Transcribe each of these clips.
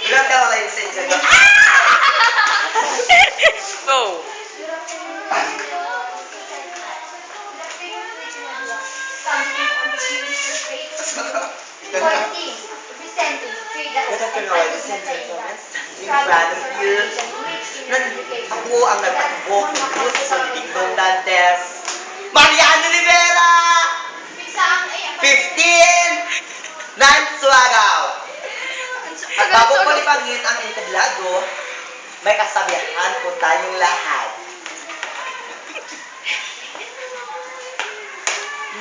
Ilang taon na yung ko? Afternoon, Sensor Thomas. I'm proud of you. Nan- Ako ang nagpatubok ng Dantes. Mariano Rivera! 15! Nansuagaw! At lipangin ang entablado, may kasabihan po tayong lahat.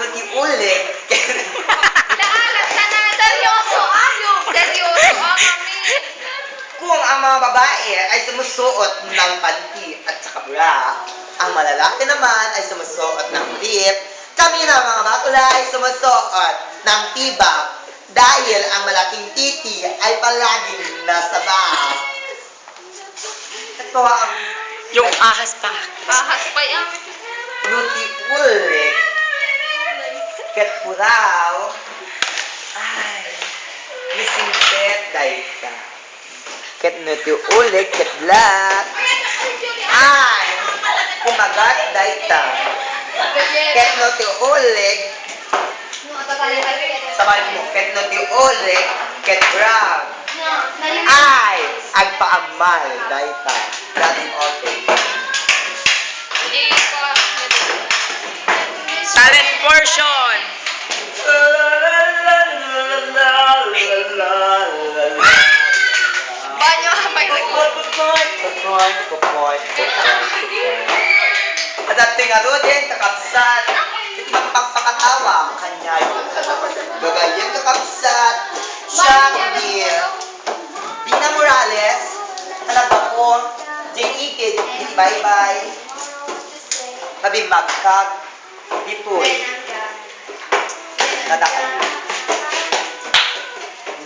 Mag-iulit. Seryoso, ayo. Seryoso, ah, mami. Kung ang mga babae ay sumusuot ng panty at saka bra, ang malalaki naman ay sumusuot ng lip, kami na mga bakla ay sumusuot ng tibak dahil ang malaking ay palaging nasa bag. Ito ang Yung ahas pa. Ahas pa yan. nuti ulit. Ket puraw. Ay, missing pet daita. Ket nuti ulit, ket black. Ay, kumagat daita. Ket nuti ulit, sabay mo, ket nuti ulit, ket brown. Ay, agpaamal daita. That's okay. Talent portion. Banyo, At ating aro din, kakapsat, magpagpakatawa ang kanya yun. Gagayan kakapsat, siyang ni Bina Morales, talaga po, J.E.K. Bye-bye, Tabi magkag, ditoy, nadakan.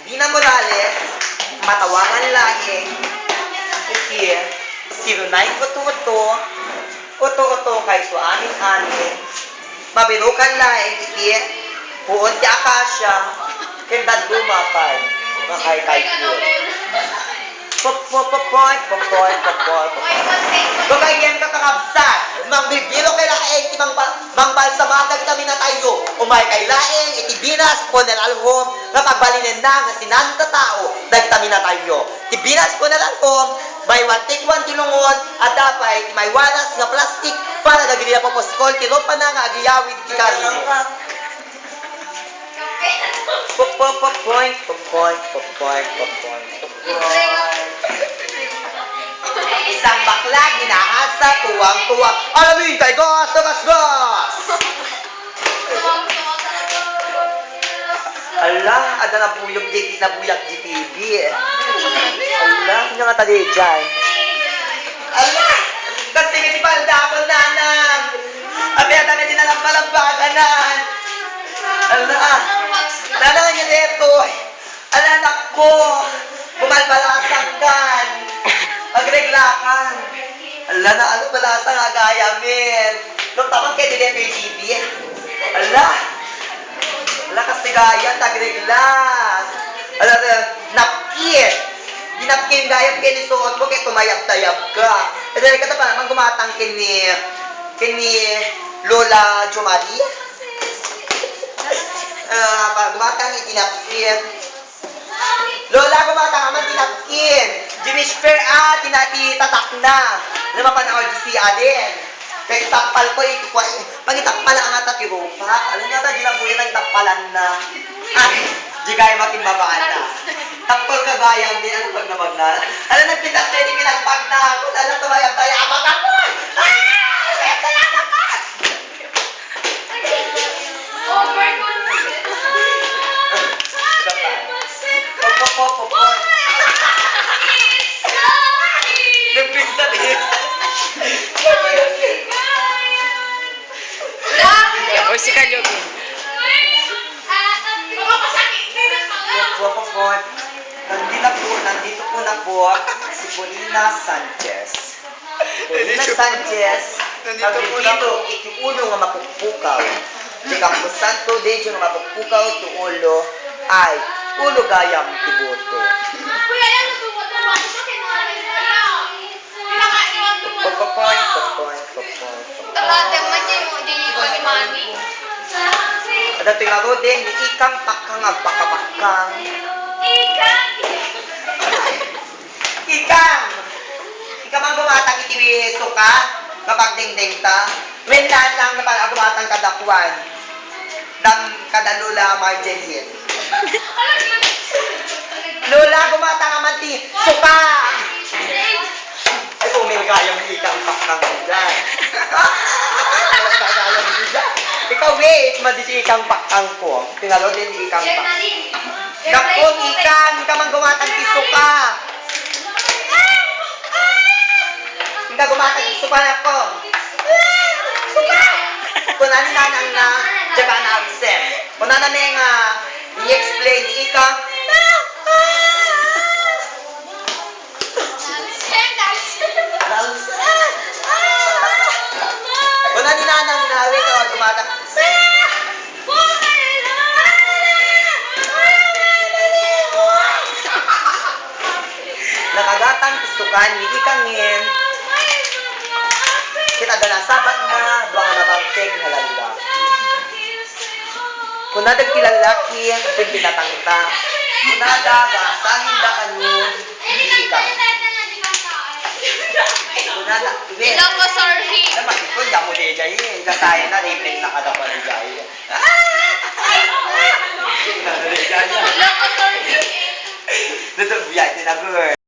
Bina Morales, matawangan lagi, Iki, 09 uto-uto, uto-uto kay so amin amin, mabirukan laing iki, puon ti akasya, kendad lumapay, makay kay ko. Popopopoy, popoy, popoy, popoy. Bagayan ka kakabsat, mangbibilo kay laeng, ti mang, mangbal sa madag kami na tayo, umay kay laeng, iti binas po ng alhom, nga pagbalinin na nga sinanta tao, dagtami na tayo. Ti binas po ng alhom, may wantik wan tilungon, at dapat may wanas nga plastik, para dagili na po poskol, tilo pa na nga agiyawid ti karino. Popopopoy, popoy, popoy, popoy, popoy. Isang bakla, ginahasa, tuwang-tuwa. Alamin kay Gas, Gas, Gas! Ala, ada na buyog di na buyak GTV. Ala, nga tali dyan. Ala, kasi nga si Balda ako nanang. Abi, na na palambagan Ala, nanang niya dito. Ala, anak ko. Bumalbalasan kan. Magreglakan. Ala, na ano pala sa nga gayamin. Nung tamang kay Dile PGB. Ala, ala kastigayan, tagreglas. Ala, ala, napkin. Dinapkin gayam kay ni suot mo kay tumayab-tayab ka. E dahil ka pa naman gumatang kini kini Lola Jomari. Ah, uh, gumatang itinapkin. Lola, gumatang naman tinapkin. Jimmy Fair, ah, tinati tatak na. Ano mapanahod si Aden. Kaya itakpal ko, itukwa, pag itakpal ang ata ti Rupa, alam niya ta, ginabuhin ang takpalan na. Ah, di kaya makimbabaan na. Takpol ka gaya, di ano pag namag na. Alam, nagpitas na, di pinagpag na ako, alam, tumayab tayo, abang ako! Ah! Tumayab tayo, Pop, pop, pop, pop, pop. Nagpinta din. O si Kalyogi. Pop, pop, pop. Nandito po, nandito po na po si Polina Sanchez. Polina Sanchez. Nandito po na Nandito, iti ulo nga mapupukaw. Di Campo Santo, di nga mapupukaw, ti ulo ay Ulo gayam tiboto. Kuya, yan. Ako. Papapoy, papoy, papoy. Ate, man yan mo. Di ko ni Mami. Ada tingaro din, ni ikang pakang agpakapakang. Ikang! Ikang ang gumatang itiwiso ka kapag dingding ta. When lang lang naman ang gumatang kadakwan. Dam kadalula margin Lola, gumatang naman ti suka! Ay, umiga yung ikang pakang dyan. Umiga yung dyan. Ikaw, wait, madisi ikang pakang ko. Tingalo din di ikang pakang. Dakong ikan, ka man gumatang ti suka. Hindi gumatang ti suka na ko. Suka! Kunan na nang na, diba Blade, kita. Wala pustukan, hindi kangin. Kita dala sabat na, buwang na na. Kung nadag kilalaki, ito'y pinatangta. Kung nadaga, sangin da kanyo, hindi ka. Kung nada, wait. Ilang ko, sorry. Naman, ito, damo di jay. Kasaya na, ripling na kada pa ng jay. Ilang ko, sorry. Dito, biyak, tinagor.